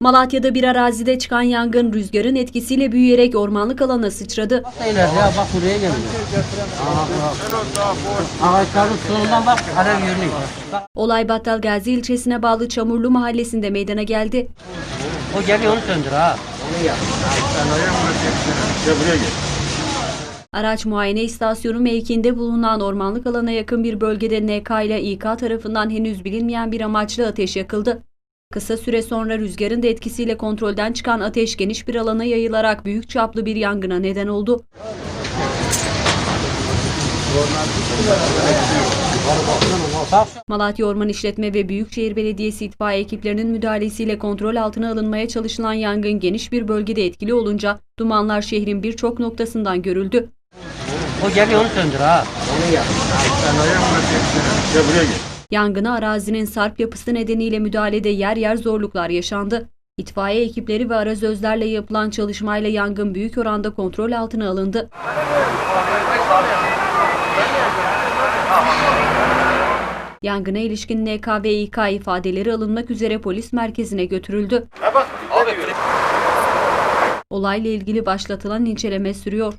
Malatya'da bir arazide çıkan yangın rüzgarın etkisiyle büyüyerek ormanlık alana sıçradı. Ya bak buraya. Ağaçların sonundan bak alev Olay Battalgazi ilçesine bağlı Çamurlu mahallesinde meydana geldi. o geliyor onu söndür ha. Araç muayene istasyonu mevkiinde bulunan ormanlık alana yakın bir bölgede NK ile İK tarafından henüz bilinmeyen bir amaçla ateş yakıldı. Kısa süre sonra rüzgarın da etkisiyle kontrolden çıkan ateş geniş bir alana yayılarak büyük çaplı bir yangına neden oldu. Malatya Orman İşletme ve Büyükşehir Belediyesi itfaiye ekiplerinin müdahalesiyle kontrol altına alınmaya çalışılan yangın geniş bir bölgede etkili olunca dumanlar şehrin birçok noktasından görüldü. O geliyor onu söndür ha. Yangına arazinin sarp yapısı nedeniyle müdahalede yer yer zorluklar yaşandı. İtfaiye ekipleri ve arazözlerle yapılan çalışmayla yangın büyük oranda kontrol altına alındı. Yangına ilişkin NK ve İK ifadeleri alınmak üzere polis merkezine götürüldü. Olayla ilgili başlatılan inceleme sürüyor.